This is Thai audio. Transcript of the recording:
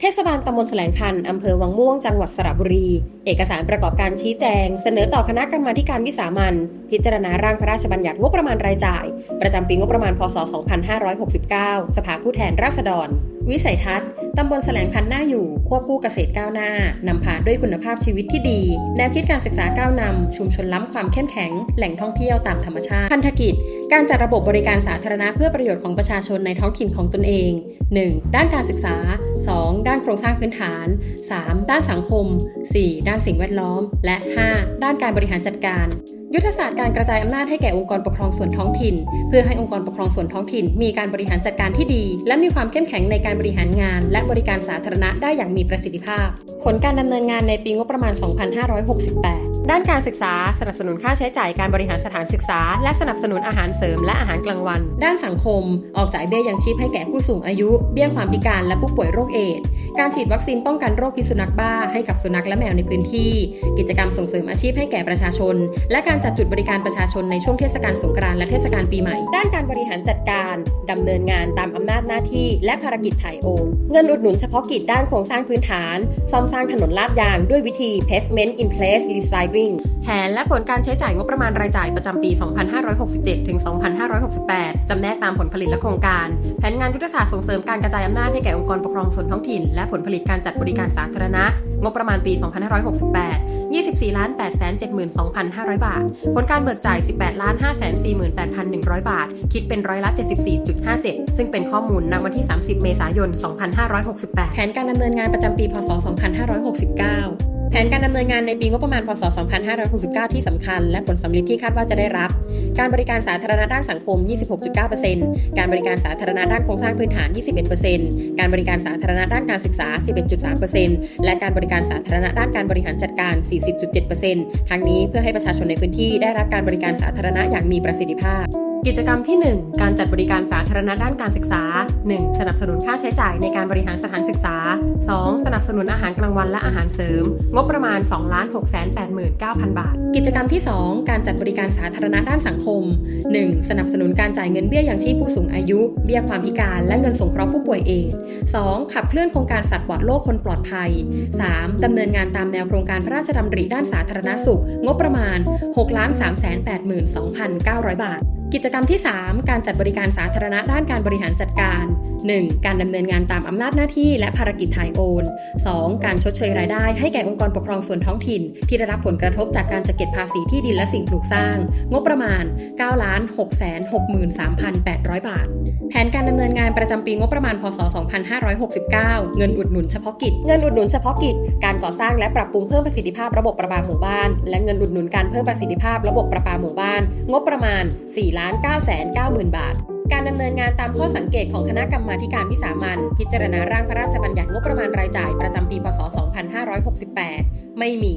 เทศบาลตำบลแสลงพันธ์อำเภอวังม่วง จังหวัดสระบุรี เอกสารประกอบการชี้แจง เสนอต่อคณะกรรมาการวิสามันพิจารณาร่างพระราชบัญญัติงบประมาณรายจ่าย ประจำปีงบประมาณ พศ 2569 สภาผู้แทนราษฎร วิสัยทัศน์ ตำบลแสลงพันธ์น่าอยู่ ควบคู่เกษตรก้าวหน้านำพาด้วยคุณภาพชีวิตที่ดี แนวคิดการศึกษาก้าวนำ ชุมชนล้ำความเข้มแข็ง แหล่งท่องเที่ยวตามธรรมชาติ พันธกิจ การจัดระบบบริการสาธารณะเพื่อประโยชน์ของประชาชนในท้องถิ่นของตนเอง 1. ด้านการศึกษา 2. ด้านโครงสร้างพื้นฐาน 3. ด้านสังคม 4. ด้านสิ่งแวดล้อม และ 5. ด้านการบริหารจัดการยุทธศาสตร์การกระจายอำนาจให้แก่องค์กรปกครองส่วนท้องถิ่น เพื่อให้องค์กรปกครองส่วนท้องถิ่น มีการบริหารจัดการที่ดี และมีความเข้มแข็งในการบริหารงาน และบริการสาธารณะได้อย่างมีประสิทธิภาพ ผลการดำเนินงานในปีงบประมาณ 2568 ด้านการศึกษาสนับสนุนค่าใช้จ่ายการบริหารสถานศึกษา และสนับสนุนอาหารเสริมและอาหารกลางวัน ด้านสังคม ออกจ่ายเบี้ยยังชีพให้แก่ผู้สูงอายุ เบี้ยความพิการและผู้ป่วยโรคเอดส์การฉีดวัคซีนป้องกันโรคพิษสุนัขบ้าให้กับสุนัขและแมวในพื้นที่ กิจกรรมส่งเสริมอาชีพให้แก่ประชาชน และการจัดจุดบริการประชาชนในช่วงเทศกาลสงกรานต์และเทศกาลปีใหม่ ด้านการบริหารจัดการดำเนินงานตามอำนาจหน้าที่ และภารกิจถ่ายโอนเงินอุดหนุนเฉพาะกิจด้านโครงสร้างพื้นฐาน ซ่อมสร้างถนนลาดยางด้วยวิธี pavement in place recycling แผนและผลการใช้จ่ายงบประมาณรายจ่ายประจำปี 2567 ถึง 2568 จำแนกตามผลผลิตและโครงการ แผนงานยุทธศาสตร์ส่งเสริมการกระจายอำนาจให้แก่องค์กรปกครองส่วนท้องถิ่น และผลผลิตการจัดบริการสาธารณะ งบประมาณปี 2568 24ล้าน8 7 2 5 0 0 บาท ผลการเบิกจ่าย 18ล้าน5 4 8 1 0 0 บาท คิดเป็นร้อยละ74.57 ซึ่งเป็นข้อมูลณวันที่ 30 เมษายน 2568 แผนการดำเนินงานประจำปี พศ 2569 แผนการดำเนินงานในปีงบประมาณพศ 2569 ที่สำคัญ และผลสำลิดที่คาดว่าจะได้รับ การบริการสาธารณะด้านสังคม 26.9%การบริการสาธารณะด้านโครงสร้างพื้นฐาน 21%การบริการสาธารณะด้านการศึกษา 11.3%และการบริการสาธารณะด้านการบริหารจัดการ 40.7%ทั้งนี้เพื่อให้ประชาชนในพื้นที่ได้รับการบริการสาธารณะอย่างมีประสิทธิภาพกิจกรรมที่ 1 การจัดบริการสาธารณะด้านการศึกษา 1. สนับสนุนค่าใช้จ่ายในการบริหารสถานศึกษา 2. สนับสนุนอาหารกลางวันและอาหารเสริม งบประมาณ 2 6 8 9 0 0 0บาท กิจกรรมที่ 2 การจัดบริการสาธารณะด้านสังคม 1. สนับสนุนการจ่ายเงินเบี้ยอยังชีพผู้สูงอายุ เบี้ยความพิการและเงินสงเคราะห์ผู้ป่วยเอดส์ 2. ขับเคลื่อนโครงการสัตว์ปลอดโรคคนปลอดภัย 3. ดำเนินงานตามแนวโครงการพระราชดำริด้านสาธารณสุข งบประมาณ 6 3 8 2 9 0 0 บาท กิจกรรมที่ 3 การจัดบริการสาธารณะด้านการบริหารจัดการ 1. การดำเนินงานตามอำนาจหน้าที่และภารกิจถ่ายโอน 2. การชดเชยรายได้ให้แก่องค์กรปกครองส่วนท้องถิ่น ที่ได้รับผลกระทบจากการจัดเก็บภาษีที่ดินและสิ่งปลูกสร้าง งบประมาณ 9 6 6 3 8 0 0 บาท แผนการดำเนินงานประจำปีงบประมาณ พศ 2569 เงินอุดหนุนเฉพาะกิจ เงินอุดหนุนเฉพาะกิจ การก่อสร้างและปรับปรุงเพิ่มประสิทธิภาพระบบประปาหมู่บ้าน และเงินอุดหนุนการเพิ่มประสิทธิภาพระบบประปาหมู่บ้าน งบประมาณ4ล้าน9 9 0 0 0 บาท การดำเนินงานตามข้อสังเกตของคณะกรรมาการวิสามันพิจารณาร่างพระราชบัญญัติงบประมาณรายจ่ายประจำปีพศ 2568 ไม่มี